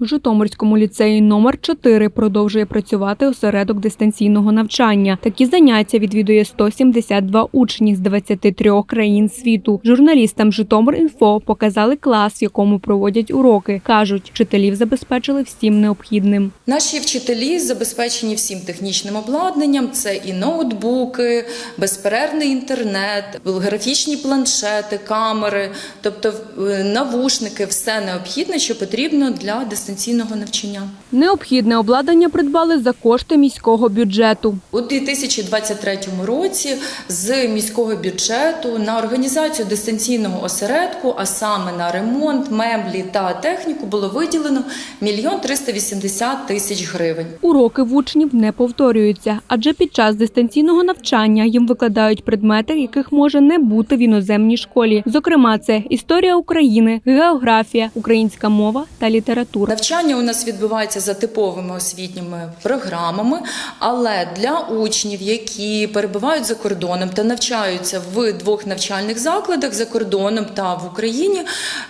В Житомирському ліцеї номер 4 продовжує працювати осередок дистанційного навчання. Такі заняття відвідує 172 учні з 23 країн світу. Журналістам Житомир.Інфо показали клас, в якому проводять уроки. Кажуть, вчителів забезпечили всім необхідним. Наші вчителі забезпечені всім технічним обладнанням. Це і ноутбуки, безперервний інтернет, графічні планшети, камери, тобто е, навушники, все необхідне, що потрібно для дистанційного навчання. Необхідне обладнання придбали за кошти міського бюджету. У 2023 році з міського бюджету на організацію дистанційного осередку, а саме на ремонт, меблі та техніку, було виділено мільйон 380 тисяч гривень. Уроки в учнів не повторюються, адже під час дистанційного навчання їм викладають предмети, яких може не бути в іноземній школі. Зокрема, це історія України, географія, українська мова та література. Навчання у нас відбувається за типовими освітніми програмами, але для учнів, які перебувають за кордоном та навчаються в двох навчальних закладах за кордоном та в Україні,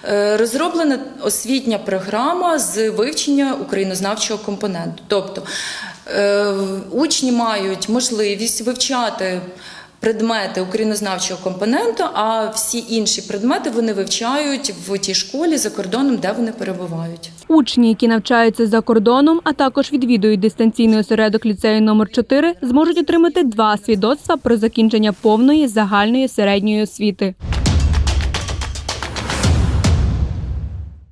е, розроблена освітня програма з вивчення українознавчого компоненту. Тобто е, учні мають можливість вивчати. Предмети українознавчого компоненту, а всі інші предмети вони вивчають в тій школі за кордоном, де вони перебувають. Учні, які навчаються за кордоном, а також відвідують дистанційний осередок ліцею номер 4 зможуть отримати два свідоцтва про закінчення повної загальної середньої освіти.